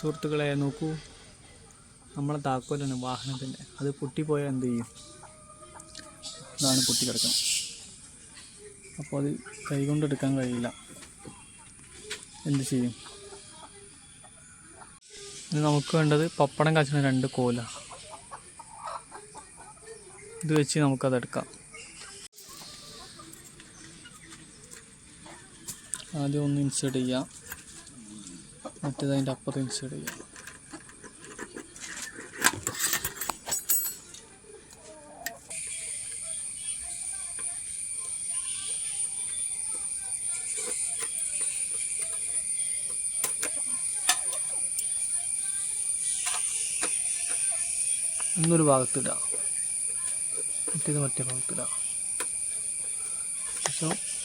സുഹൃത്തുക്കളെ നോക്കൂ. നമ്മളെ താക്കോലാണ് വാഹനത്തിന്റെ. അത് പൊട്ടിപ്പോയാൽ എന്ത് ചെയ്യും? പൊട്ടി കിടക്കണം അപ്പോൾ അത് കൈകൊണ്ടെടുക്കാൻ കഴിയില്ല. എന്ത് ചെയ്യും? ഇനി നമുക്ക് വേണ്ടത് പപ്പടം കാച്ചുന്ന രണ്ട് കോല. ഇത് വെച്ച് നമുക്കത് എടുക്കാം. ആദ്യം ഒന്ന് ഇൻസേർട്ട് ചെയ്യാം. മറ്റേത് അതിന്റെ അപ്പുറത്ത് ഇൻസേർട്ട് ചെയ്യാം ഒന്നൊരു ഭാഗത്തിടാം. മറ്റേത് മറ്റേ ഭാഗത്തിടാം. ശേഷം